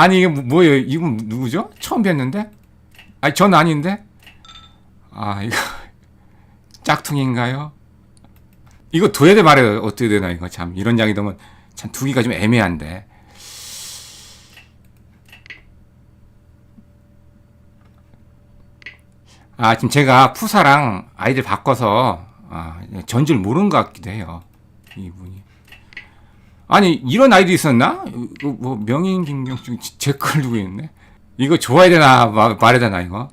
아니 이게 뭐- 뭐예요? 이거 누구죠? 처음 뵀는데? 아니 전 아닌데? 아 이거 짝퉁인가요? 이거 둬야 돼 말해요. 어떻게 되나 이거 참 이런 장이 되면 참 두기가 좀 애매한데. 아 지금 제가 푸사랑 아이들 바꿔서 아, 전줄 모르는 것 같기도 해요. 이분이. 아니 이런 아이도 있었나? 이거 뭐 명인 김경중 제걸 두고 있네. 이거 좋아야 되나 마- 말해야 되나 이거?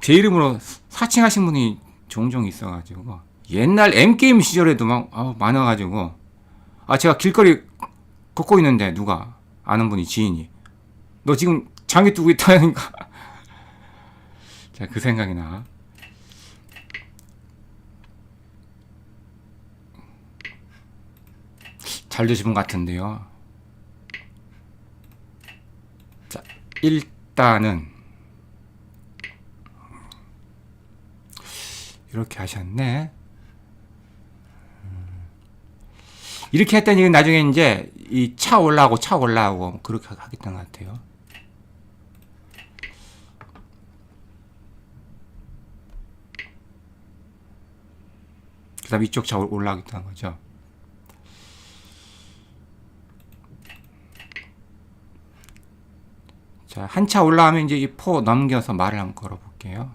제 이름으로 사칭하신 분이 종종 있어가지고 옛날 M 게임 시절에도 막 아, 많아가지고 아 제가 길거리 걷고 있는데 누가 아는 분이 지인이 너 지금 장기 두고 있다니까 자 그 생각이 나. 잘 되신 분 같은데요. 자, 일단은 이렇게 하셨네. 음. 이렇게 했더니 나중에 이제 이 차 올라오고 차 올라오고 그렇게 하겠다는 것 같아요. 그 다음 이쪽 차 올라가겠다는 거죠. 자, 한차 올라가면 이제 이 포 넘겨서 말을 한번 걸어 볼게요.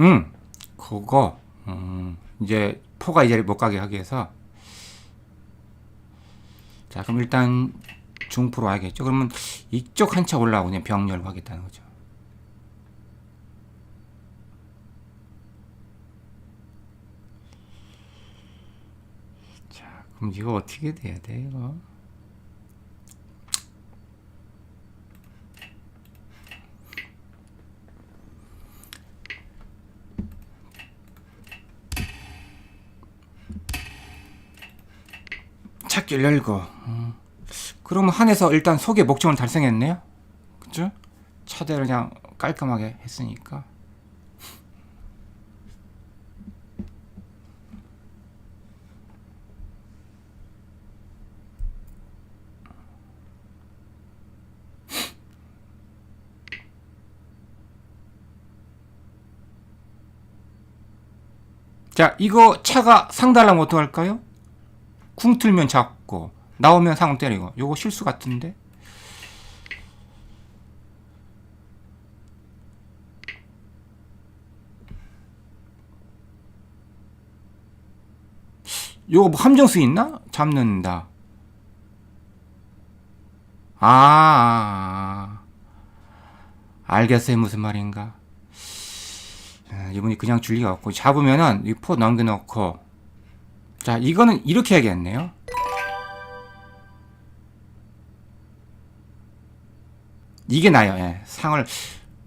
음, 그거, 음, 이제 포가 이 자리 못 가게 하기 위해서. 자, 그럼 일단 중포로 와야겠죠. 그러면 이쪽 한 차 올라가고 그냥 병 열고 하겠다는 거죠. 자, 그럼 이거 어떻게 돼야 돼, 이거? 찾길 열고. 음. 그러면 한해서 일단 속의 목적은 달성했네요. 그죠? 차대를 그냥 깔끔하게 했으니까. 자, 이거 차가 상달라면 어떡할까요? 쿵 틀면 잡고 나오면 상을 때리고 요거 실수 같은데 요거 뭐 함정수 있나? 잡는다 아, 아, 아. 알겠어요 무슨 말인가 아, 이분이 그냥 줄 리가 없고 잡으면은 이 포 넘겨놓고 자, 이거는 이렇게 해야겠네요. 이게 나요. 예. 상을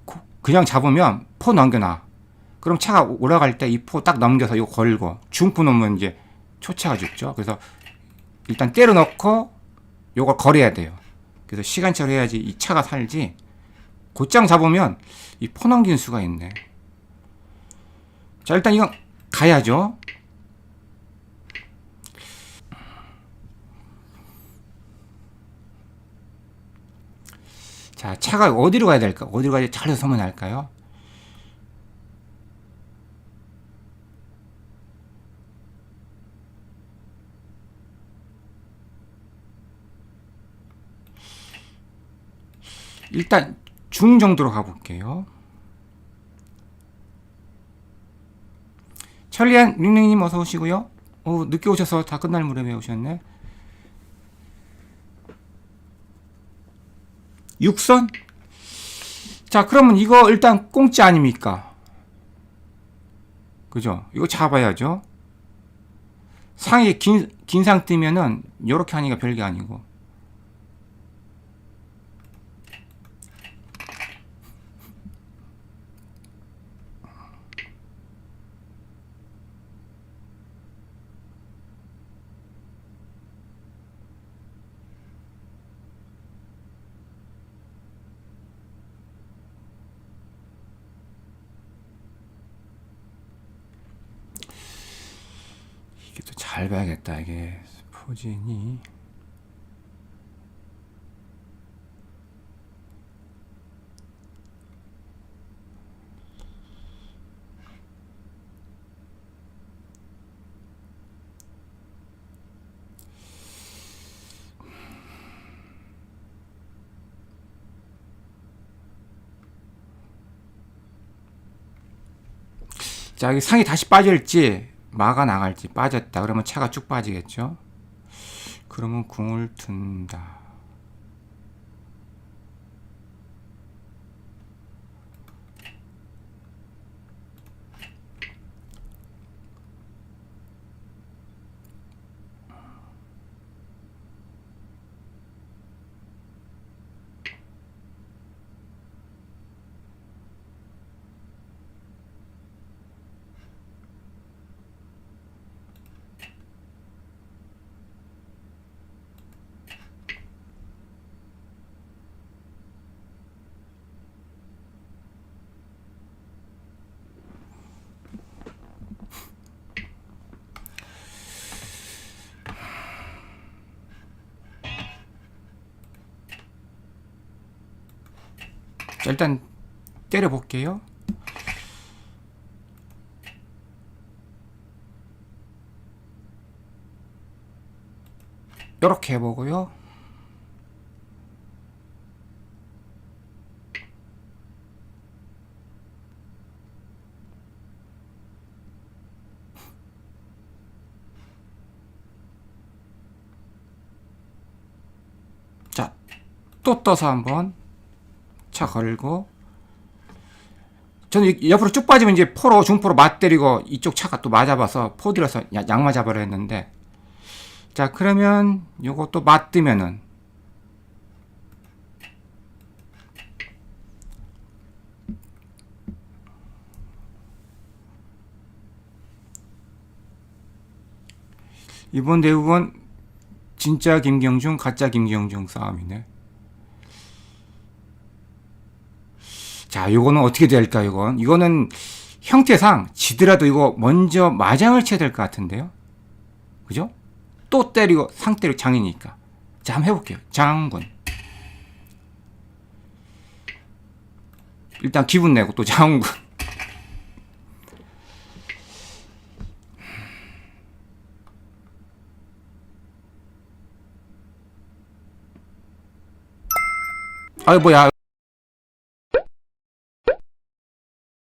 고- 그냥 잡으면 포 넘겨놔. 그럼 차가 올라갈 때 이 포 딱 넘겨서 이거 걸고 중포 놓으면 이제 초차가 죽죠. 그래서 일단 때려 넣고 요걸 걸어야 돼요. 그래서 시간차로 해야지 이 차가 살지. 곧장 잡으면 이 포 넘기는 수가 있네. 자, 일단 이건 가야죠. 자, 차가 어디로 가야 될까? 어디로 가야 잘 서면 할까요? 일단 중 정도로 가볼게요. 천리안 링링님 어서 오시고요. 어, 늦게 오셔서 다 끝날 무렵에 오셨네. 육선? 자, 그러면 이거 일단 공짜 아닙니까? 그죠? 이거 잡아야죠. 상에 긴, 긴 상 뜨면은, 요렇게 하니까 별게 아니고. 잘 봐야겠다 이게. 포진이. 자, 여기 상이 다시 빠질지 마가 나갈지 빠졌다. 그러면 차가 쭉 빠지겠죠. 그러면 궁을 둔다. 자, 일단 때려 볼게요. 이렇게 해보고요. 자, 또 떠서 한번 차 걸고. 저는 이- 옆으로 쭉 빠지면 이제 포로 중포로 맞때리고 이쪽 차가 또 맞아봐서 야- 양 맞아버려 했는데. 자 그러면 요거 또 맞으면은. 이번 대국은 진짜 김경중 가짜 김경중 싸움이네. 자, 요거는 어떻게 될까, 이건? 이거는 형태상 지더라도 이거 먼저 마장을 쳐야 될 것 같은데요? 그죠? 또 때리고, 상 때리고 장이니까. 자, 한번 해볼게요. 장군. 일단 기분 내고 또 장군. 아이, 뭐야.